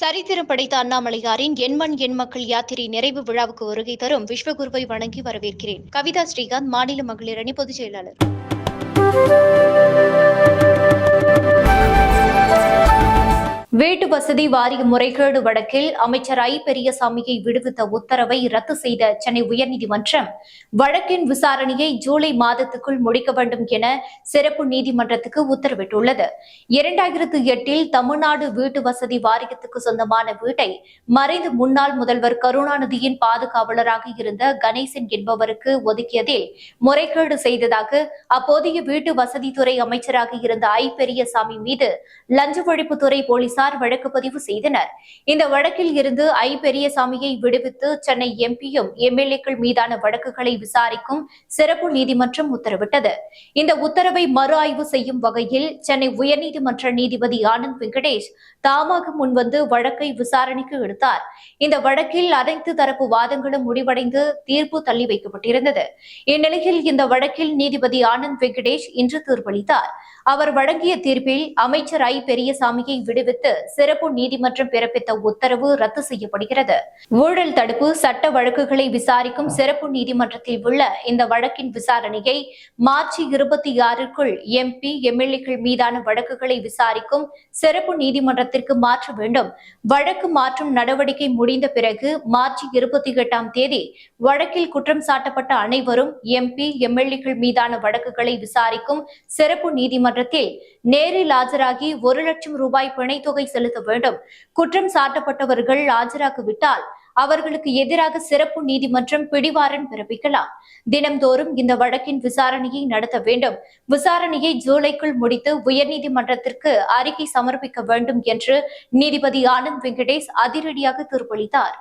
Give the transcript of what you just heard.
சரித்திரம் படைத்த அண்ணாமலையாரின் எண்மண் எண் மக்கள் யாத்திரை நிறைவு விழாவுக்கு வருகை தரும் விஸ்வகுருவை வணங்கி வரவேற்கிறேன். கவிதா ஸ்ரீகாந்த் மாநில மகளிர் அணி பொதுச் செயலாளர். வீட்டு வசதி வாரிய முறைகேடு வழக்கில் அமைச்சர் ஐ. பெரியசாமியை விடுவித்த உத்தரவை ரத்து செய்த சென்னை உயர்நீதிமன்றம் வழக்கின் விசாரணையை ஜூலை மாதத்துக்குள் முடிக்க வேண்டும் என சிறப்பு நீதிமன்றத்துக்கு உத்தரவிட்டுள்ளது. இரண்டாயிரத்து எட்டில் தமிழ்நாடு வீட்டு வசதி வாரியத்துக்கு சொந்தமான வீட்டை மறைந்த முன்னாள் முதல்வர் கருணாநிதியின் பாதுகாவலராக இருந்த கணேசன் என்பவருக்கு ஒதுக்கியதில் முறைகேடு செய்ததாக அப்போதைய வீட்டு வசதித்துறை அமைச்சராக இருந்த ஐ. பெரியசாமி மீது லஞ்ச ஒழிப்புத்துறை போலீசார் வழக்கு பதிவு செய்தனர். இந்த வழக்கில் இருந்து ஐ பெரியசாமியை விடுவித்து சென்னை எம்பியும் எம்எல்ஏக்கள் மீதான வழக்குகளை விசாரிக்கும் சிறப்பு நீதிமன்றம் உத்தரவிட்டது. இந்த உத்தரவை மறு ஆய்வு செய்யும் வகையில் சென்னை உயர்நீதிமன்ற நீதிபதி ஆனந்த் வெங்கடேஷ் தாமாக முன்வந்து வழக்கை விசாரணைக்கு எடுத்தார். இந்த வழக்கில் அனைத்து தரப்பு வாதங்களும் முடிவடைந்து தீர்ப்பு தள்ளி வைக்கப்பட்டிருந்தது. இந்நிலையில் இந்த வழக்கில் நீதிபதி ஆனந்த் வெங்கடேஷ் இன்று தீர்ப்பளித்தார். அவர் வழங்கிய தீர்ப்பில் அமைச்சர் ஐ. பெரியசாமியை விடுவித்து சிறப்பு நீதிமன்றம் பிறப்பித்த உத்தரவு ரத்து செய்யப்படுகிறது. ஊழல் தடுப்பு சட்ட வழக்குகளை விசாரிக்கும் சிறப்பு நீதிமன்றத்தில் உள்ள இந்த வழக்கின் விசாரணையை மார்ச் இருபத்தி ஆறுக்குள் எம்பி எம்எல்ஏக்கள் மீதான வழக்குகளை விசாரிக்கும் சிறப்பு நீதிமன்றத்திற்கு மாற்ற வேண்டும். வழக்கு மாற்றும் நடவடிக்கை முடிந்த பிறகு மார்ச் இருபத்தி எட்டாம் தேதி வழக்கில் குற்றம் சாட்டப்பட்ட அனைவரும் எம்பி எம்எல்ஏக்கள் மீதான வழக்குகளை விசாரிக்கும் சிறப்பு நீதிமன்றத்தில் நேரில் ஆஜராகி ஒரு லட்சம் ரூபாய் பிணைத்தொகை செலுத்த வேண்டும். குற்றம் சாட்டப்பட்டவர்கள் ஆஜராகிவிட்டால் அவர்களுக்கு எதிராக சிறப்பு நீதிமன்றம் பிடிவாரன் பிறப்பிக்கலாம். தினம்தோறும் இந்த வழக்கின் விசாரணையை நடத்த வேண்டும். விசாரணையை ஜூலைக்குள் முடித்து உயர்நீதிமன்றத்திற்கு அறிக்கை சமர்ப்பிக்க வேண்டும் என்று நீதிபதி ஆனந்த் வெங்கடேஷ் அதிரடியாக தீர்ப்பளித்தார்.